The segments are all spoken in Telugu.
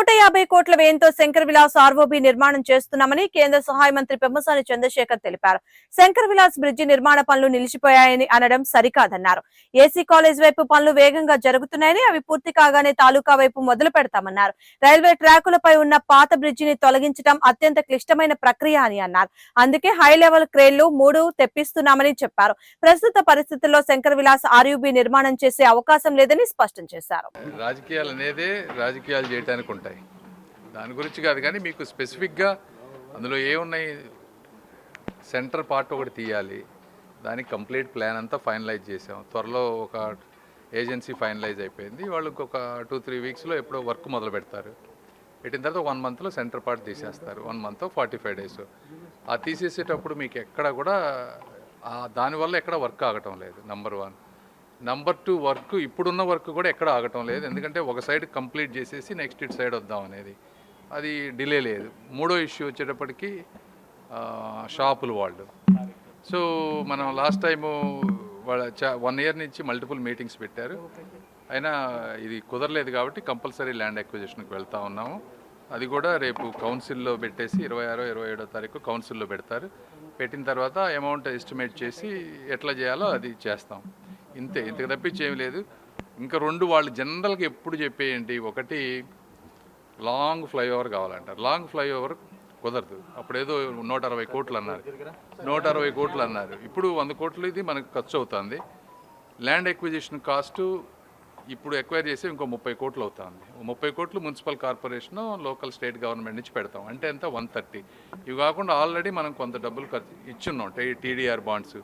నూట యాభై కోట్ల వ్యయంతో శంకర్ విలాస్ ఆర్ఓబి నిర్మాణం చేస్తున్నామని కేంద్ర సహాయ మంత్రి పెమ్మసాని చంద్రశేఖర్ తెలిపారు. శంకర్ విలాస్ బ్రిడ్జి నిర్మాణ పనులు నిలిచిపోయాయని అనడం సరికాదన్నారు. ఏసీ కాలేజ్ వైపు పనులు వేగంగా జరుగుతున్నాయని అవి పూర్తి కాగానే తాలూకా వైపు మొదలు పెడతామన్నారు. రైల్వే ట్రాకులపై ఉన్న పాత బ్రిడ్జిని తొలగించడం అత్యంత క్లిష్టమైన ప్రక్రియ అని అన్నారు. అందుకే హై లెవెల్ క్రేన్లు మూడు తెప్పిస్తున్నామని చెప్పారు. ప్రస్తుత పరిస్థితుల్లో శంకర్ విలాస్ ఆర్యుబి నిర్మాణం చేసే అవకాశం లేదని స్పష్టం చేశారు. రాజకీయాలు అనేది రాజకీయాలు చేయడానికి ఉంటాయి దాని గురించి కాదు కానీ మీకు స్పెసిఫిక్గా అందులో ఏమున్నాయి? సెంటర్ పార్ట్ ఒకటి తీయాలి. దానికి కంప్లీట్ ప్లాన్ అంతా ఫైనలైజ్ చేసాం. త్వరలో ఒక ఏజెన్సీ ఫైనలైజ్ అయిపోయింది. వాళ్ళు ఇంకొక టూ త్రీ వీక్స్లో ఎప్పుడో వర్క్ మొదలు పెడతారు. పెట్టిన తర్వాత వన్ మంత్లో సెంటర్ పార్ట్ తీసేస్తారు. One month forty five days. ఆ తీసేసేటప్పుడు మీకు ఎక్కడ కూడా దానివల్ల ఎక్కడ వర్క్ ఆగటం లేదు number one. Number two work ఇప్పుడున్న వర్క్ కూడా ఎక్కడ ఆగటం లేదు. ఎందుకంటే ఒక సైడ్ కంప్లీట్ చేసేసి నెక్స్ట్ ఇటు సైడ్ వద్దాం అనేది. అది డిలే లేదు. మూడో ఇష్యూ వచ్చేటప్పటికి షాపులు వాళ్ళు సో మనం లాస్ట్ టైము వాళ్ళ వన్ ఇయర్ నుంచి మల్టిపుల్ మీటింగ్స్ పెట్టారు. అయినా ఇది కుదరలేదు కాబట్టి కంపల్సరీ ల్యాండ్ అక్విజిషన్కి వెళ్తూ ఉన్నాము. అది కూడా రేపు కౌన్సిల్లో పెట్టేసి ఇరవై ఆరో ఇరవై ఏడో తారీఖు కౌన్సిల్లో పెడతారు. పెట్టిన తర్వాత అమౌంట్ ఎస్టిమేట్ చేసి ఎట్లా చేయాలో అది చేస్తాం. ఇంతే ఇంతకు తప్పించి ఏమి లేదు. ఇంకా రెండు వాళ్ళు జనరల్గా ఎప్పుడు చెప్పేయండి? ఒకటి లాంగ్ ఫ్లైఓవర్ కావాలంటారు. లాంగ్ ఫ్లైఓవర్ కుదరదు. అప్పుడు ఏదో నూట అరవై కోట్లు అన్నారు. నూట అరవై కోట్లు అన్నారు. ఇప్పుడు వంద కోట్లు ఇది మనకు ఖర్చు అవుతుంది. ల్యాండ్ ఎక్విజిషన్ కాస్ట్ ఇప్పుడు ఎక్వైర్ చేసి ఇంకో ముప్పై కోట్లు అవుతుంది. ముప్పై కోట్లు municipal corporation local state government నుంచి పెడతాం. అంటే ఎంత? One thirty. ఇవి కాకుండా ఆల్రెడీ మనం కొంత డబ్బులు ఖర్చు ఇచ్చున్నాం. TDR bonds.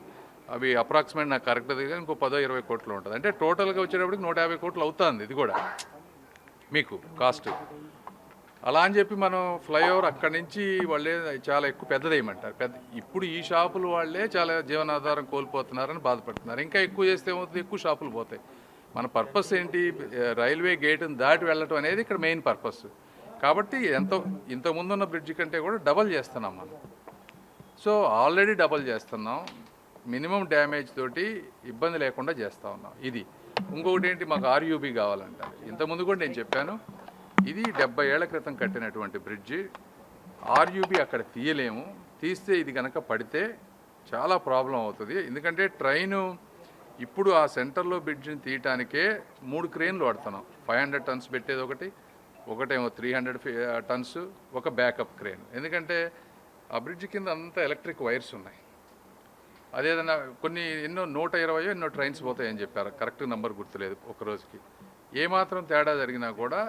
అవి అప్రాక్సిమేట్ నాకు కరెక్ట్ దగ్గర ఇంకో పదో ఇరవై కోట్లు ఉంటుంది. అంటే టోటల్గా వచ్చేటప్పటికి నూట యాభై కోట్లు అవుతుంది ఇది కూడా. మీకు కాస్ట్. అలా అని చెప్పి మనం ఫ్లైఓవర్ అక్కడి నుంచి వాళ్ళే చాలా ఎక్కువ పెద్దదేయమంటారు పెద్ద ఇప్పుడు ఈ షాపులు వాళ్ళే చాలా జీవనాధారం కోల్పోతున్నారని బాధపడుతున్నారు. ఇంకా ఎక్కువ చేస్తే ఏమవుతుంది? ఎక్కువ షాపులు పోతాయి. మన పర్పస్ ఏంటి? రైల్వే గేట్ని దాటి వెళ్ళటం అనేది ఇక్కడ మెయిన్ పర్పస్. కాబట్టి ఎంతో ఇంత ముందున్న బ్రిడ్జ్ కంటే కూడా డబల్ చేస్తున్నాం మనం. సో ఆల్రెడీ డబల్ చేస్తున్నాం. మినిమం డ్యామేజ్ తోటి ఇబ్బంది లేకుండా చేస్తూ ఉన్నాం. ఇది. ఇంకొకటి ఏంటి? మాకు ఆర్యూబీ కావాలంటారు. ఇంతకుముందు కూడా నేను చెప్పాను. ఇది డెబ్బై ఏళ్ళ క్రితం కట్టినటువంటి బ్రిడ్జి. ఆర్యూబీ అక్కడ తీయలేము. తీస్తే ఇది కనుక పడితే చాలా ప్రాబ్లం అవుతుంది. ఎందుకంటే ట్రైను ఇప్పుడు ఆ సెంటర్లో బ్రిడ్జిని తీయటానికే మూడు క్రేన్లు వాడుతున్నాం. ఫైవ్ హండ్రెడ్ టన్స్ పెట్టేది ఒకటి ఒకటేమో త్రీ హండ్రెడ్ టన్స్ ఒక బ్యాకప్ క్రేన్ ఎందుకంటే ఆ బ్రిడ్జ్ కింద అంతా ఎలక్ట్రిక్ వైర్స్ ఉన్నాయి. అదేదన్నా కొన్ని ఎన్నో నూట ఇరవయో ఎన్నో ట్రైన్స్ పోతాయని చెప్పారు. కరెక్ట్ నెంబర్ గుర్తులేదు ఒక రోజుకి. ఏమాత్రం తేడా జరిగినా కూడా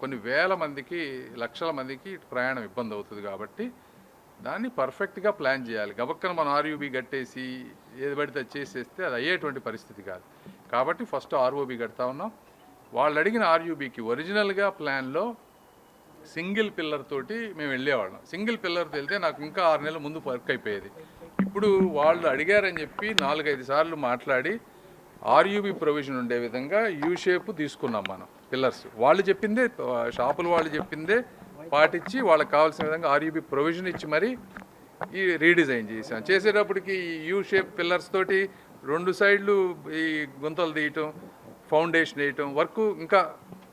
కొన్ని వేల మందికి లక్షల మందికి ప్రయాణం ఇబ్బంది అవుతుంది కాబట్టి దాన్ని పర్ఫెక్ట్గా ప్లాన్ చేయాలి. గబక్కన మనం ఆర్యూబీ కట్టేసి ఏది పడితే అది చేసేస్తే అది అయ్యేటువంటి పరిస్థితి కాదు. కాబట్టి ఫస్ట్ ఆర్ఓబీ కడతా ఉన్నాం. వాళ్ళు అడిగిన ఆర్యూబీకి ఒరిజినల్గా ప్లాన్లో సింగిల్ పిల్లర్ తోటి మేము వెళ్ళేవాళ్ళం. సింగిల్ పిల్లర్ వెళ్తే నాకు ఇంకా ఆరు నెలల ముందు వర్క్ అయిపోయేది. ఇప్పుడు వాళ్ళు అడిగారని చెప్పి నాలుగైదు సార్లు మాట్లాడి ఆర్యూబీ ప్రొవిజన్ ఉండే విధంగా యూ షేప్ తీసుకున్నాం మనం పిల్లర్స్ వాళ్ళు చెప్పిందే షాపుల వాళ్ళు చెప్పిందే పాటించి వాళ్ళకి కావాల్సిన విధంగా ఆర్యూబీ ప్రొవిజన్ ఇచ్చి మరి ఈ రీడిజైన్ చేసాం చేసేటప్పటికి ఈ యూ షేప్ పిల్లర్స్ తోటి రెండు సైడ్లు ఈ గుంతలు తీయటం ఫౌండేషన్ వేయటం వర్క్ ఇంకా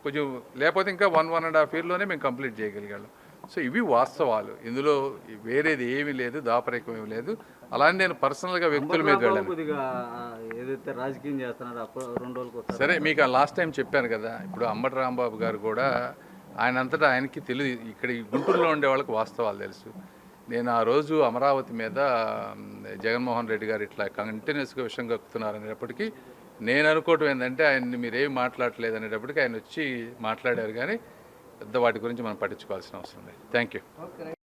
కొంచెం లేకపోతే ఇంకా వన్ వన్ అండ్ హాఫ్ ఇయర్లోనే మేము కంప్లీట్ చేయగలిగాం సో ఇవి వాస్తవాలు. ఇందులో వేరేది ఏమీ లేదు దాపరికం ఏమీ లేదు. అలానే నేను పర్సనల్గా వ్యక్తుల మీద వెళ్ళాను. ఏదైతే రాజకీయం చేస్తున్నారో అప్పుడు రెండు రోజులకు సరే మీకు ఆ లాస్ట్ టైం చెప్పాను కదా ఇప్పుడు అంబటి రాంబాబు గారు కూడా ఆయన అంతటా ఆయనకి తెలియదు ఇక్కడ ఈ గుంటూరులో ఉండే వాళ్ళకి వాస్తవాలు తెలుసు. నేను ఆ రోజు అమరావతి మీద జగన్మోహన్ రెడ్డి గారు ఇట్లా కంటిన్యూస్గా విషయం కక్కుతున్నారు అనేటప్పటికీ నేను అనుకోవటం ఏంటంటే ఆయన్ని మీరేం మాట్లాడలేదు అనేటప్పటికీ ఆయన వచ్చి మాట్లాడారు కానీ పెద్ద వాటి గురించి మనం పట్టించుకోవాల్సిన అవసరం లేదు. Thank you